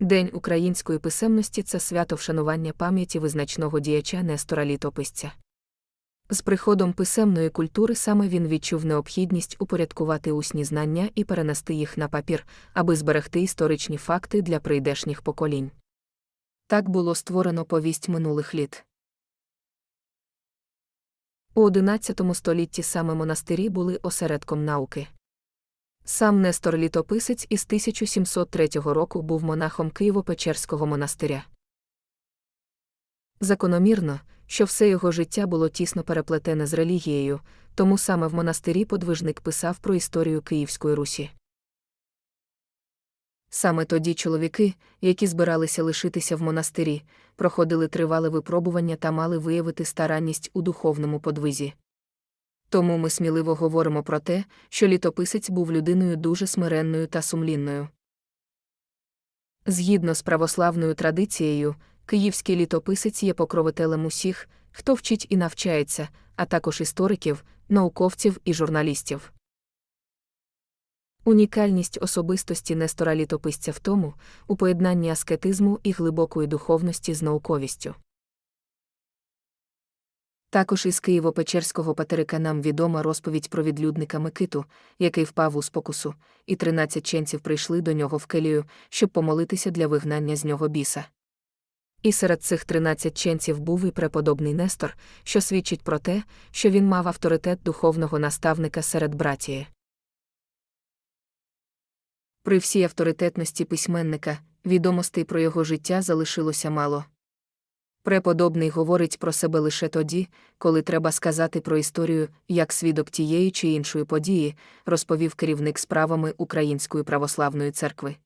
День української писемності це свято вшанування пам'яті визначного діяча Нестора Літописця. З приходом писемної культури саме він відчув необхідність упорядкувати усні знання і перенести їх на папір, аби зберегти історичні факти для прийдешніх поколінь. Так було створено повість минулих літ. У XI столітті саме монастирі були осередком науки. Сам Нестор Літописець із 1703 року був монахом Києво-Печерського монастиря. Закономірно, що все його життя було тісно переплетене з релігією, тому саме в монастирі подвижник писав про історію Київської Русі. Саме тоді чоловіки, які збиралися лишитися в монастирі, проходили тривале випробування та мали виявити старанність у духовному подвизі. Тому ми сміливо говоримо про те, що літописець був людиною дуже смиренною та сумлінною. Згідно з православною традицією, київський літописець є покровителем усіх, хто вчить і навчається, а також істориків, науковців і журналістів. Унікальність особистості Нестора літописця в тому, у поєднанні аскетизму і глибокої духовності з науковістю. Також із Києво-Печерського патерика нам відома розповідь про відлюдника Микиту, який впав у спокусу, і тринадцять ченців прийшли до нього в келію, щоб помолитися для вигнання з нього біса. І серед цих тринадцять ченців був і преподобний Нестор, що свідчить про те, що він мав авторитет духовного наставника серед братії. При всій авторитетності письменника, відомостей про його життя залишилося мало. Преподобний говорить про себе лише тоді, коли треба сказати про історію, як свідок тієї чи іншої події, розповів керівник справами Української православної церкви.